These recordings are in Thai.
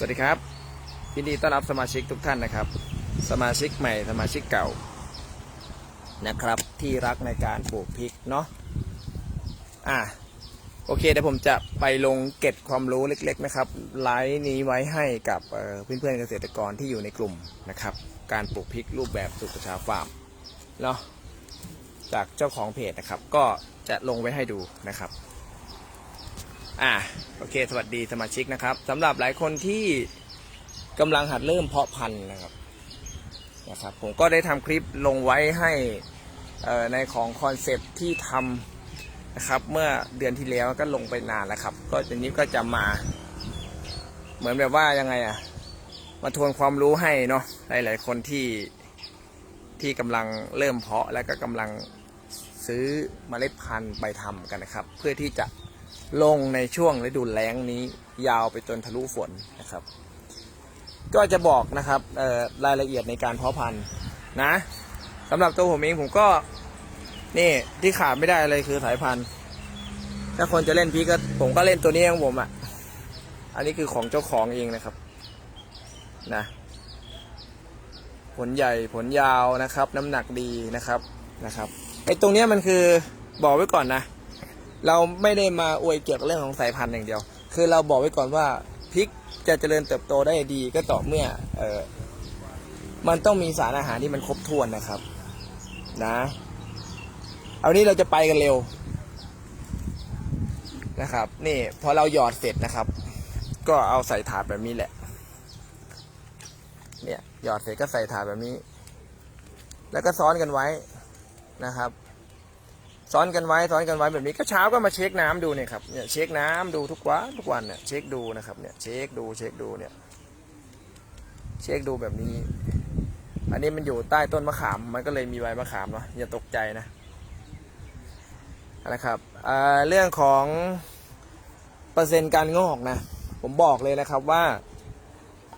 สวัสดีครับยินดีต้อนรับสมาชิกทุกท่านนะครับ สมาชิกใหม่สมาชิกเก่านะครับ ที่รักในการปลูกพริกเนาะอะโอเคเดี๋ยวผมจะไปลงเก็บความรู้เล็ก ๆนะครับไลฟ์นี้ไว้ให้กับเพื่อนๆเกษตรกรที่อยู่ในกลุ่มนะครับ การปลูกพริกรูปแบบสุขชาฟาร์มเนาะจากเจ้าของเพจนะครับ ก็จะลงไว้ให้ดูนะครับ อ่าโอเค สวัสดีสมาชิกนะครับสำหรับหลายคนที่กำลังหัดเริ่มเพาะพันธุ์นะครับนะครับ ผมก็ได้ทำคลิปลงไว้ให้ในของคอนเซปที่ทำนะครับเมื่อเดือนที่แล้วก็ลงไปนานแล้วครับ ก็ทีนี้ก็จะมา เหมือนแบบว่ายังไงอะมาทวนความรู้ให้เนาะหลายๆคนที่ที่กำลังเริ่มเพาะแล้วก็กำลังซื้อเมล็ดพันธุ์ไปทำกันนะครับ เพื่อที่จะ ลงในช่วงฤดูแล้งนี้ยาวไปจนทะลุฝนนะครับ ก็จะบอกนะครับรายละเอียดในการเพาะพันธุ์นะสำหรับตัวผมเองผมก็นี่ที่ขาดไม่ได้เลยคือสายพันธุ์ ถ้าคนจะเล่นพีก็ผมก็เล่นตัวนี้ของผมอะ่ะ อันนี้คือของเจ้าของเองนะครับนะผลใหญ่ผลยาวนะครับ น้ำหนักดีนะครับนะครับไอ้ตรงเนี้ยมันคือบอกไว้ก่อนนะ เราไม่ได้มาอวยเกี่ยวกับเรื่องของสายพันธุ์อย่างเดียว คือเราบอกไว้ก่อนว่าพริกจะเจริญเติบโตได้ดีก็ต่อเมื่อเออมันต้องมีสารอาหารที่มันครบถ้วนนะครับ นะเอานี้เราจะไปกันเร็วนะครับ นี่พอเราหยอดเสร็จนะครับ ก็เอาใส่ถาดแบบนี้แหละ เนี่ยหยอดเสร็จก็ใส่ถาดแบบนี้ แล้วก็ซ้อนกันไว้นะครับ ซ้อนกันไว้ซ้อนกันไว้แบบนี้ก็เช้าก็มาเช็คน้ำดูเนี่ยครับเนี่ยเช็คน้ำดูทุกวันทุกวันเนี่ยเช็คดูนะครับเนี่ยเช็คดูเช็คดูเนี่ยเช็คดูแบบนี้ อันนี้มันอยู่ใต้ต้นมะขามมันก็เลยมีใบมะขามเนาะอย่าตกใจนะนะครับเรื่องของเปอร์เซ็นต์การงอกนะผมบอกเลยนะครับว่า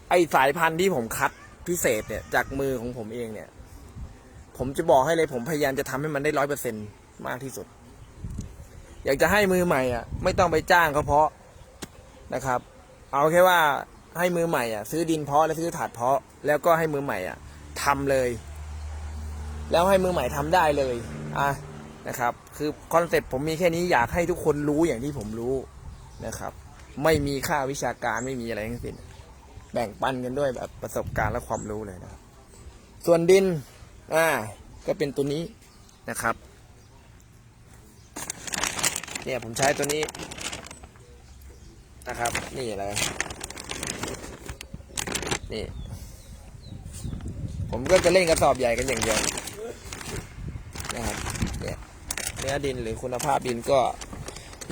ไอสายพันธุ์ที่ผมคัดพิเศษเนี่ยจากมือของผมเองเนี่ย ผมจะบอกให้เลยผมพยายามจะทำให้มันได้ร้อยเปอร์เซ็นต์ มากที่สุด อยากจะให้มือใหม่อะ ไม่ต้องไปจ้างเขาเพาะนะครับ เอาแค่ว่าให้มือใหม่อะ ซื้อดินเพาะแล้วซื้อถาดเพาะ แล้วก็ให้มือใหม่อะทำเลย แล้วให้มือใหม่ทำได้เลยอะนะครับ คือคอนเซ็ปต์ผมมีแค่นี้อยากให้ทุกคนรู้อย่างที่ผมรู้นะครับ ไม่มีค่าวิชาการไม่มีอะไรทั้งสิ้นแบ่งปันกันด้วยแบบประสบการณ์และความรู้เลยนะครับ ส่วนดิน อ่า ก็เป็นตัวนี้นะครับ เนี่ยผมใช้ตัวนี้นะครับ นี่เลยนี่ ผมก็จะเล่นกระสอบใหญ่กันอย่างเดียวนะครับเนี่ยเนื้อดินหรือคุณภาพดินก็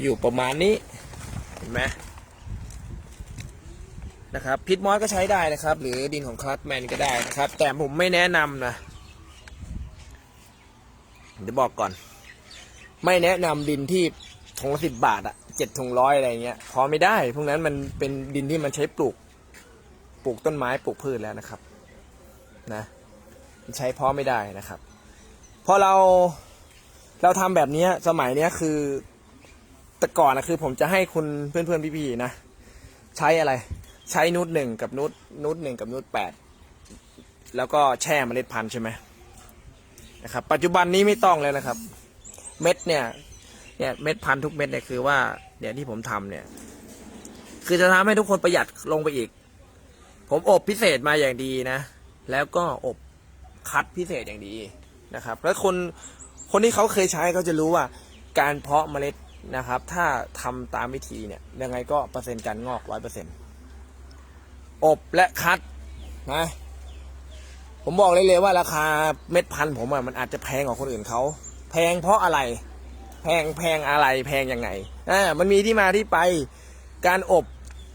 อยู่ประมาณนี้ เห็นไหมนะครับพิษมอสก็ใช้ได้นะครับ หรือดินของคลัสแมนก็ได้นะครับ แต่ผมไม่แนะนำนะเดี๋ยวบอกก่อน ไม่แนะนำดินที่ ถุงละสิบบาทอะเจ็ดถุงร้อยอะไรเงี้ยพอไม่ได้ พวกนั้นมันเป็นดินที่มันใช้ปลูก ปลูกต้นไม้ปลูกพืชแล้วนะครับ นะใช้พาะไม่ได้นะครับพอเราเราทำแบบนี้สมัยเนี้ยคือ แต่ก่อนนะคือผมจะให้คุณเพื่อนเพื่อนพี่ๆนะ ใช้อะไร ใช้นูตหนึ่งกับนูตนูตหนึ่งกับนูตแปดแล้วก็แช่เมล็ดพันธุ์ใช่ไหมนะครับ ปัจจุบันนี้ไม่ต้องเลยนะครับ เม็ดเนี่ย เนี่ยเม็ดพันธุ์ทุกเม็ดเนี่ยคือว่าเนี่ยที่ผมทำเนี่ย คือจะทำให้ทุกคนประหยัดลงไปอีก ผมอบพิเศษมาอย่างดีนะ แล้วก็อบคัดพิเศษอย่างดีนะครับ แล้วคนคนที่เขาเคยใช้เขาจะรู้ว่า การเพาะเมล็ดนะครับ ถ้าทำตามวิธีเนี่ยยังไงก็เปอร์เซ็นต์การงอกร้อยเปอร์เซ็นต์อบและคัดนะผมบอกเลยเลยว่าราคาเม็ดพันธุ์ผมอะมันอาจจะแพงกว่าคนอื่นเขาแพงเพราะอะไร แพงแพงอะไรแพงยังไงอ่ามันมีที่มาที่ไป การอบ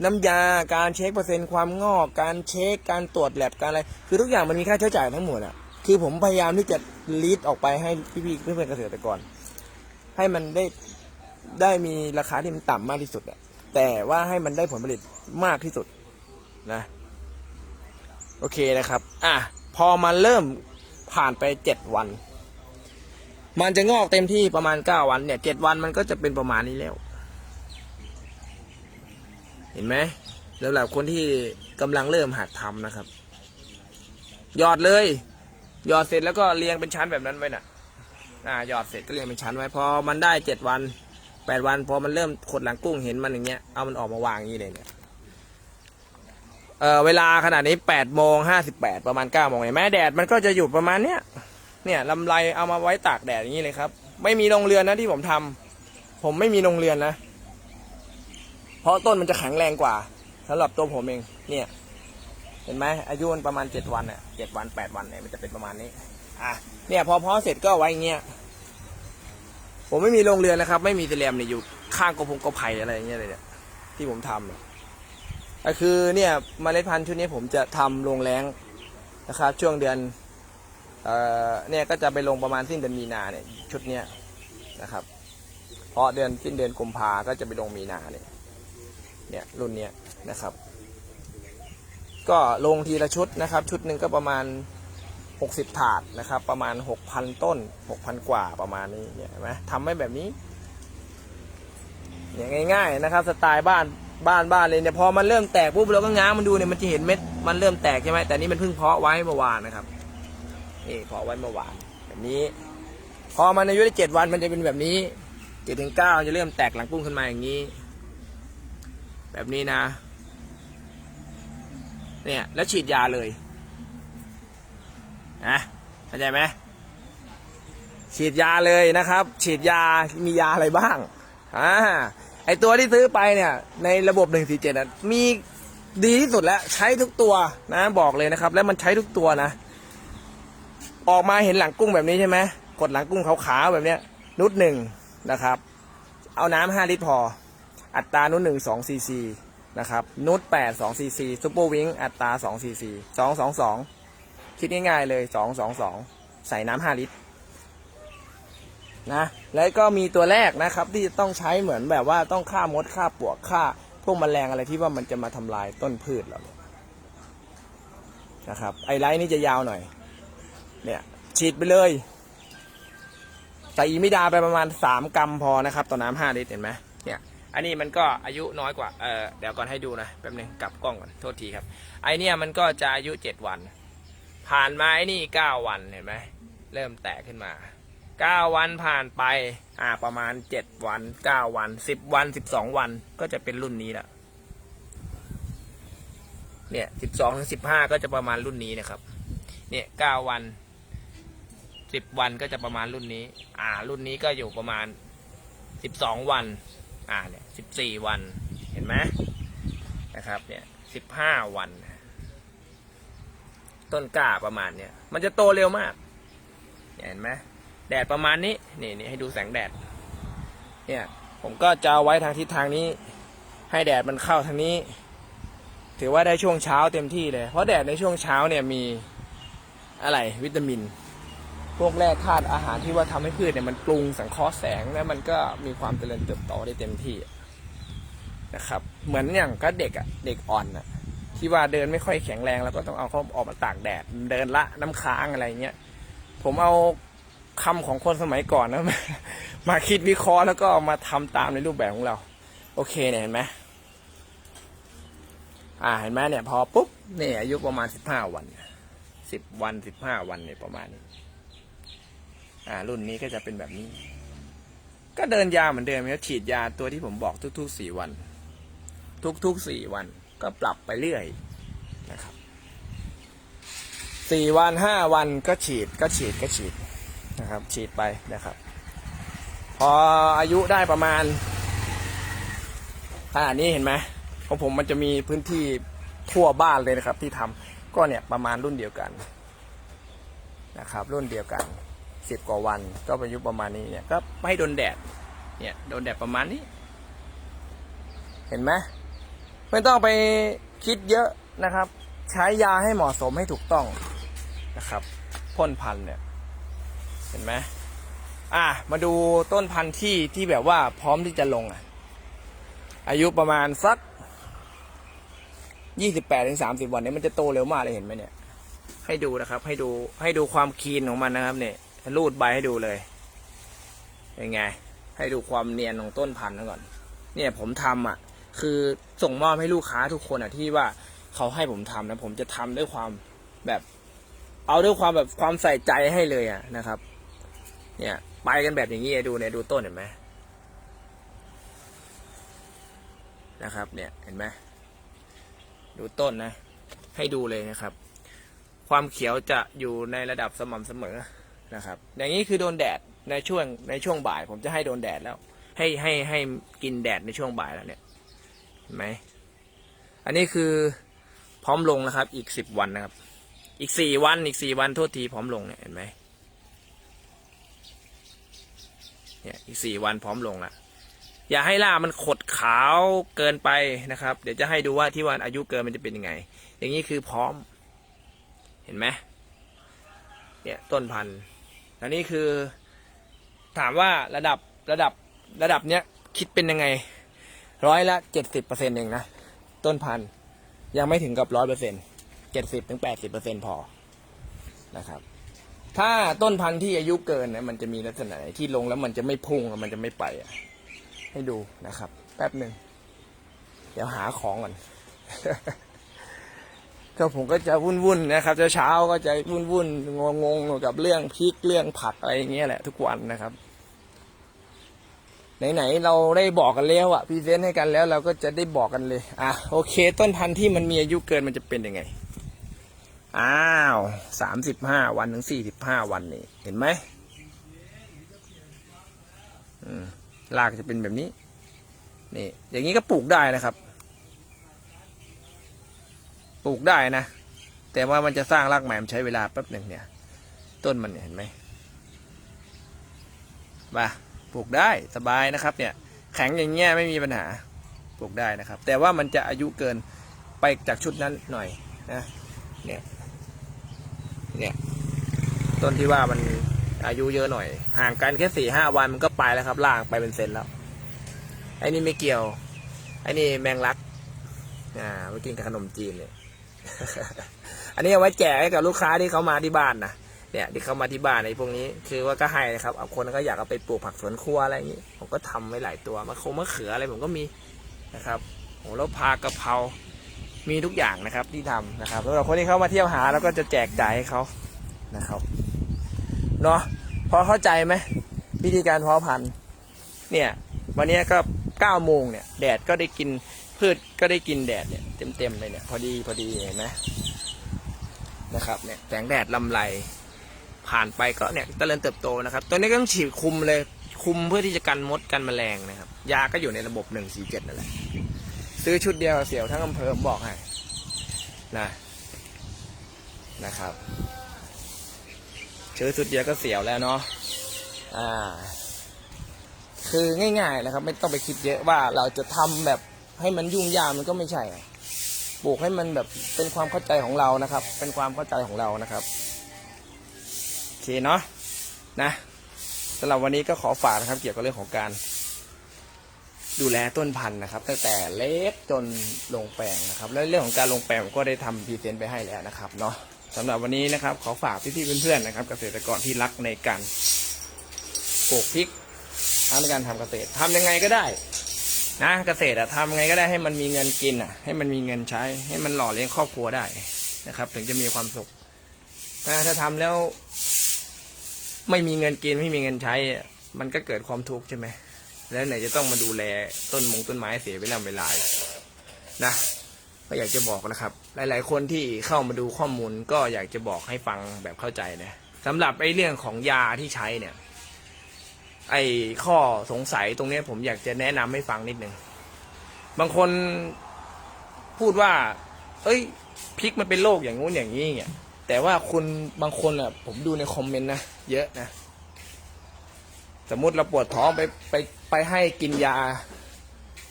น้ำยาการเช็คเปอร์เซ็นต์ความงอก การเช็คการตรวจแลบการอะไร คือทุกอย่างมันมีค่าใช้จ่ายทั้งหมดอะคือผมพยายามที่จะลีดออกไปให้พี่ๆเพื่อนๆเกษตรกรให้มันได้ได้มีราคาที่มันต่ำมากที่สุดอะแต่ว่าให้มันได้ผลผลิตมากที่สุดนะ โอเคนะครับ อะ พอมันเริ่มผ่านไปเจ็ดวัน มันจะงอกเต็มที่ประมาณเก้าวันเนี่ยเจ็ดวันมันก็จะเป็นประมาณนี้แล้ว เห็นไหมแล้วหลายคนที่กำลังเริ่มหัดทำนะครับ หยอดเลยหยอดเสร็จแล้วก็เรียงเป็นชั้นแบบนั้นไว้น่ะอ่าหยอดเสร็จก็เรียงเป็นชั้นไว้พอมันได้เจ็ดวันแปดวันพอมันเริ่มขดหลังกุ้งเห็นมันอย่างเงี้ยเอามันออกมาวางอย่างนี้เลยเนี่ยเออเวลาขนาดนี้แปดโมงห้าสิบแปดประมาณเก้าโมงเห็นไหมแดดมันก็จะอยู่ประมาณเนี้ย เนี่ยลำไรเอามาไว้ตากแดดอย่างนี้เลยครับ ไม่มีโรงเรือนนะที่ผมทำผมไม่มีโรงเรือนนะ เพราะต้นมันจะแข็งแรงกว่าสำหรับตัวผมเอง เนี่ย เห็นไหมอายุมันประมาณเจ็ดวันอะเจ็ดวันแปดวันเนี่ยมันจะเป็นประมาณนี้ อะเนี่ย พอเพาะเสร็จก็ไว้อย่างเงี้ยผมไม่มีโรงเรือนนะครับ ไม่มีเตียมเนี่ยอยู่ข้างกระพงกระไผ่อะไรอย่างเงี้ยเลยเนี่ยที่ผมทำเนี่ยก็คือเนี่ยเมล็ดพันธุ์ชุดนี้ผมจะทำโรงแรงนะครับ ช่วงเดือน เนี่ยก็จะไปลงประมาณสิ้นเดือนมีนาเนี่ยชุดเนี้ยนะครับ เพราะเดือนสิ้นเดือนกุมภาก็จะไปลงมีนาเนี่ยเนี่ยรุ่นเนี้ยนะครับ ก็ลงทีละชุดนะครับ ชุดหนึ่งก็ประมาณ 60 ถาดนะครับ ประมาณ 6,000 ต้น 6,000 กว่าประมาณนี้เนี่ยเห็นไหมทำให้แบบนี้เนี่ยง่าย ๆนะครับ สไตล์บ้านบ้านบ้านเลยเนี่ยพอมันเริ่มแตกปุ๊บเราก็ง้างมันดูเนี่ยมันจะเห็นเม็ดมันเริ่มแตกใช่ไหมแต่นี่มันเพิ่งเพาะไว้เมื่อวานนะครับ นี่เพาะไว้เมื่อวานแบบนี้ พอมันอายุได้เจ็ดวันมันจะเป็นแบบนี้เจ็ดถึงเก้าจะเริ่มแตกหลังปุ้งขึ้นมาอย่างนี้ แบบนี้นะ เนี่ยแล้วฉีดยาเลยนะเข้าใจไหมฉีดยาเลยนะครับ ฉีดยามียาอะไรบ้างอ่าไอตัวที่ซื้อไปเนี่ย ในระบบ1 4 7นะมีดีที่สุดแล้วใช้ทุกตัวนะบอกเลยนะครับ แล้วมันใช้ทุกตัวนะ ออกมาเห็นหลังกุ้งแบบนี้ใช่ไหมกดหลังกุ้งขาวๆแบบเนี้ยนุดหนึ่งนะครับ เอาน้ำห้าลิตรพอ อัตรานุดหนึ่งสองซีซีนะครับนุดแปดสองซีซีซูเปอร์วิงอัตราสองซีซีสองสองสองคิดง่ายๆเลยสองสองสองใส่น้ำห้าลิตรนะแล้วก็มีตัวแรกนะครับที่ต้องใช้เหมือนแบบว่าต้องฆ่ามดฆ่าปวกฆ่าพวกแมลงอะไรที่ว่ามันจะมาทำลายต้นพืชเราเนี่ยนะครับไอไลท์นี่จะยาวหน่อย เนี่ย ฉีดไปเลย ใส่อีมิดาไปประมาณสามกรัมพอนะครับต่อน้ำห้าลิตรเห็นไหมเนี่ย อันนี้มันก็อายุน้อยกว่าเออเดี๋ยวก่อนให้ดูนะแป๊บนึงกลับกล้องก่อนโทษทีครับ ไอเนี่ยมันก็จะอายุเจ็ดวัน ผ่านมาไอ้นี่เก้าวันเห็นไหมเริ่มแตกขึ้นมาเก้าวันผ่านไปอ่าประมาณเจ็ดวันเก้าวันสิบวันสิบสองวันก็จะเป็นรุ่นนี้แหละเนี่ยสิบสองถึงสิบห้าก็จะประมาณรุ่นนี้นะครับ เนี่ยเก้าวัน สิบวันก็จะประมาณรุ่นนี้ อ่า รุ่นนี้ก็อยู่ประมาณสิบสองวัน อ่า เนี่ยสิบสี่วัน เห็นไหมนะครับ เนี่ยสิบห้าวัน ต้นกล้าประมาณเนี่ย มันจะโตเร็วมากเนี่ยเห็นไหมแดดประมาณนี้ นี่นี่ให้ดูแสงแดด เนี่ย ผมก็จะเอาไว้ทางทิศทางนี้ ให้แดดมันเข้าทางนี้ ถือว่าได้ช่วงเช้าเต็มที่เลย เพราะแดดในช่วงเช้าเนี่ยมีอะไรวิตามิน พวกแร่ธาตุอาหารที่ว่าทำให้พืชเนี่ยมันปรุงสังเคราะห์แสงแล้วมันก็มีความเจริญเติบโตได้เต็มที่นะครับ เหมือนอย่างก็เด็กอะเด็กอ่อนอะที่ว่าเดินไม่ค่อยแข็งแรงแล้วก็ต้องเอาเขาออกมาตากแดดเดินละน้ำค้างอะไรเงี้ยผมเอาคำของคนสมัยก่อนนะมาคิดวิเคราะห์แล้วก็มาทำตามในรูปแบบของเรา โอเคเนี่ยเห็นไหมอ่าเห็นไหมเนี่ยพอปุ๊บเนี่ยอายุประมาณสิบห้าวันสิบวันสิบห้าวันเนี่ยประมาณนี้ อ่ารุ่นนี้ก็จะเป็นแบบนี้ ก็เดินยาเหมือนเดิมครับฉีดยาตัวที่ผมบอกทุกๆสี่วัน ทุกๆสี่วัน ก็ปรับไปเรื่อยนะครับสี่วันห้าวันก็ฉีดก็ฉีดก็ฉีดนะครับ ฉีดไปนะครับ พออายุได้ประมาณขนาดนี้เห็นไหมของผมมันจะมีพื้นที่ทั่วบ้านเลยนะครับ ที่ทำก็เนี่ยประมาณรุ่นเดียวกันนะครับ รุ่นเดียวกัน สิบกว่าวันก็อายุประมาณนี้เนี่ยก็ไม่ให้โดนแดดเนี่ยโดนแดดประมาณนี้ เห็นไหมไม่ต้องไปคิดเยอะนะครับ ใช้ยาให้เหมาะสมให้ถูกต้องนะครับ พ่นพันธุ์เนี่ย เห็นไหมอะมาดูต้นพันธุ์ที่ที่แบบว่าพร้อมที่จะลงอะ อายุประมาณสักยี่สิบแปดถึงสามสิบวันเนี้มันจะโตเร็วมากเลยเห็นไหมเนี่ย ให้ดูนะครับ ให้ดูให้ดูความคีนของมันนะครับเนี่ย รูดใบให้ดูเลยเป็นไง ให้ดูความเนียนของต้นพันธุ์ก่อน เนี่ยผมทำอะ คือส่งมอบให้ลูกค้าทุกคนอะที่ว่าเขาให้ผมทำนะผมจะทำด้วยความแบบ เอาด้วยความแบบความใส่ใจให้เลยอะนะครับ เนี่ยไปกันแบบอย่างนี้ดูเนี่ยดูต้นเห็นไหมนะครับ เนี่ยเห็นไหมดูต้นนะ ให้ดูเลยนะครับ ความเขียวจะอยู่ในระดับสม่ำเสมอ นะครับ อย่างนี้คือโดนแดดในช่วงในช่วงบ่าย ผมจะให้โดนแดดแล้ว ให้ให้ให้กินแดดในช่วงบ่ายแล้วเนี่ยเห็นไหมอันนี้คือพร้อมลงนะครับ อีกสิบวันนะครับ อีกสี่วันอีกสี่วันโทษทีพร้อมลงเนี่ยเห็นไหมเนี่ยอีกสี่วันพร้อมลงละอย่าให้ล่ามันขดขาวเกินไปนะครับ เดี๋ยวจะให้ดูว่าที่วันอายุเกินมันจะเป็นยังไง อย่างนี้คือพร้อม เห็นไหมเนี่ยต้นพันธุ์ อันนี้คือ ถามว่าระดับระดับระดับเนี้ยคิดเป็นยังไง ร้อยละเจ็ดสิบเปอร์เซ็นต์เองนะ ต้นพันธุ์ยังไม่ถึงกับร้อยเปอร์เซ็นต์เจ็ดสิบถึงแปดสิบเปอร์เซ็นต์พอนะครับ ถ้าต้นพันธุ์ที่อายุเกินนะมันจะมีลักษณะไหนที่ลงแล้วมันจะไม่พุ่งมันจะไม่ไปอะ ให้ดูนะครับ แป๊บหนึ่งเดี๋ยวหาของก่อน ก็ผมก็จะวุ่นๆนะครับเช้าก็จะวุ่นๆงงๆกับเรื่องพริกเรื่องผักอะไรอย่างเงี้ยแหละทุกวันนะครับ ไหนๆเราได้บอกกันแล้วอะพรีเซนต์ให้กันแล้วเราก็จะได้บอกกันเลย อะโอเค ต้นพันธุ์ที่มันมีอายุเกินมันจะเป็นยังไง อ้าวสามสิบห้าวันถึงสี่สิบห้าวันนี่ เห็นไหมอืมรากจะเป็นแบบนี้ นี่ อย่างนี้ก็ปลูกได้นะครับ ปลูกได้นะ แต่ว่ามันจะสร้างรากใหม่มันใช้เวลาแป๊บหนึ่งเนี่ย ต้นมันเห็นไหมมาปลูกได้สบายนะครับ เนี่ย แข็งอย่างเงี้ยไม่มีปัญหาปลูกได้นะครับ แต่ว่ามันจะอายุเกินไปจากชุดนั้นหน่อยนะเนี่ยเนี่ยต้นที่ว่ามันอายุเยอะหน่อย ห่างกันแค่สี่ห้าวันมันก็ไปแล้วครับล่างไปเป็นเซนแล้วไอ้นี่ไม่เกี่ยวไอ้นี่แมงลักอ่าไว้กินกับขนมจีนเนี่ย อันนี้เอาไว้แจกให้กับลูกค้าที่เขามาที่บ้านนะเนี่ยที่เขามาที่บ้านในพวกนี้คือว่าก็ให้นะครับเอาคนก็อยากเอาไปปลูกผักสวนครัวอะไรอย่างนี้ ผมก็ทำไว้หลายตัวมะคงมะเขืออะไรผมก็มีนะครับโหแล้วพากะเพรามีทุกอย่างนะครับที่ทำนะครับสำหรับคนที่เขามาเที่ยวหาแล้วก็จะแจกจ่ายให้เขานะครับเนาะพอเข้าใจไหมวิธีการเพาะพันธุ์เนี่ยวันนี้ก็เก้าโมงเนี่ยแดดก็ได้กิน พืชก็ได้กินแดดเนี่ยเต็มๆเลยเนี่ยพอดีพอดีเห็นไหมนะครับเนี่ยแสงแดดลำไรผ่านไปก็เนี่ยเจริญเติบโตนะครับ ตัวนี้ก็ต้องฉีดคุมเลยคุมเพื่อที่จะกันมดกันแมลงนะครับ ยาก็อยู่ในระบบหนึ่งสี่เจ็ดนั่นแหละซื้อชุดเดียวเสียวทั้งอำเภอผมบอกให้นะนะครับซื้อชุดเดียวก็เสียวแล้วเนาะอ่า คือง่ายๆนะครับ ไม่ต้องไปคิดเยอะว่าเราจะทำแบบ ให้มันยุ่งยากมันก็ไม่ใช่ปลูกให้มันแบบเป็นความเข้าใจของเรานะครับ เป็นความเข้าใจของเรานะครับโอเคเนาะนะสำหรับวันนี้ก็ขอฝากนะครับ เกี่ยวกับเรื่องของการ ดูแลต้นพันธุ์นะครับ ตั้งแต่เล็กจนลงแปลงนะครับ แล้วเรื่องของการลงแปลงผมก็ได้ทำพรีเซนต์ไปให้แล้วนะครับเนาะสำหรับวันนี้นะครับ ขอฝากพี่ๆเพื่อนๆนะครับ เกษตรกรที่รักในการปลูกพริกทางในการทำเกษตรทำยังไงก็ได้ นะเกษตรอะทำไงก็ได้ให้มันมีเงินกินอะให้มันมีเงินใช้ ให้มันหล่อเลี้ยงครอบครัวได้นะครับ ถึงจะมีความสุขนะถ้าทำแล้ว ไม่มีเงินกินไม่มีเงินใช้อะมันก็เกิดความทุกข์ใช่ไหมแล้วไหนจะต้องมาดูแลต้นมงต้นไม้เสียเวลาเวลานะก็อยากจะบอกนะครับ หลาย ๆ คนที่เข้ามาดูข้อมูลก็อยากจะบอกให้ฟังแบบเข้าใจนะสำหรับไอ้เรื่องของยาที่ใช้เนี่ย ไอ้ข้อสงสัยตรงนี้ผมอยากจะแนะนำให้ฟังนิดหนึ่ง บางคนพูดว่า เอ้ยพริกมันเป็นโรคอย่างงู้นอย่างนี้เนี่ยแต่ว่าคุณบางคนอะ ผมดูในคอมเมนต์นะเยอะนะ สมมติเราปวดท้องไปไปไปให้กินยา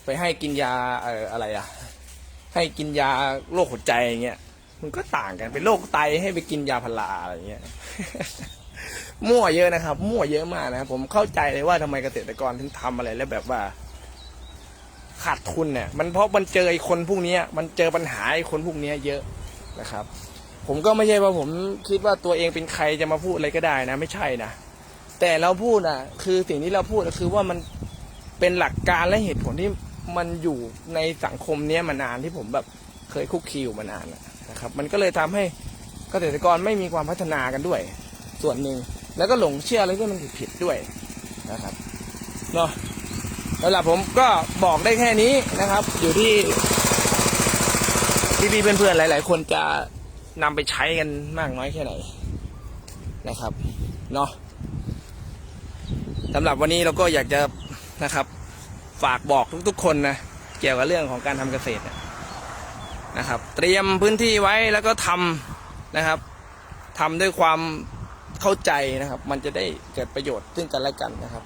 ไปให้กินยาเอ่ออะไรอะ ให้กินยาโรคหัวใจอย่างเงี้ยมันก็ต่างกันเป็นโรคไตให้ไปกินยาพาราอะไรอย่างเงี้ย มั่วเยอะนะครับ มั่วเยอะมากนะครับผมเข้าใจเลยว่าทำไมเกษตรกรถึงทำอะไรแล้วแบบว่า ขาดทุนเนี่ย มันเพราะมันเจอไอ้คนพวกนี้มันเจอปัญหาไอ้คนพวกนี้เยอะนะครับ ผมก็ไม่ใช่ว่าผมคิดว่าตัวเองเป็นใครจะมาพูดอะไรก็ได้นะ ไม่ใช่นะแต่เราพูดอะ คือสิ่งที่เราพูดก็คือว่ามันเป็นหลักการและเหตุผลที่มันอยู่ในสังคมเนี้ยมานานที่ผมแบบเคยคุกคีอยู่มานานนะครับ มันก็เลยทำให้เกษตรกรไม่มีความพัฒนากันด้วย ส่วนหนึ่ง แล้วก็หลงเชื่ออะไรที่มันผิดๆด้วยนะครับเนาะสำหรับผมก็บอกได้แค่นี้นะครับ อยู่ที่พี่ๆเพื่อนๆหลาย ๆ คนจะนำไปใช้กันมากน้อยแค่ไหนนะครับเนาะสำหรับวันนี้เราก็อยากจะนะครับ ฝากบอกทุกๆ คนนะเกี่ยวกับเรื่องของการทำเกษตรนะครับ เตรียมพื้นที่ไว้แล้วก็ทำนะครับทำด้วยความ เข้าใจนะครับ มันจะได้เกิดประโยชน์ซึ่งกันและกันนะครับ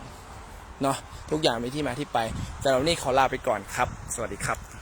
เนาะทุกอย่างมีที่มาที่ไปแต่เรานี่ขอลาไปก่อนครับ สวัสดีครับ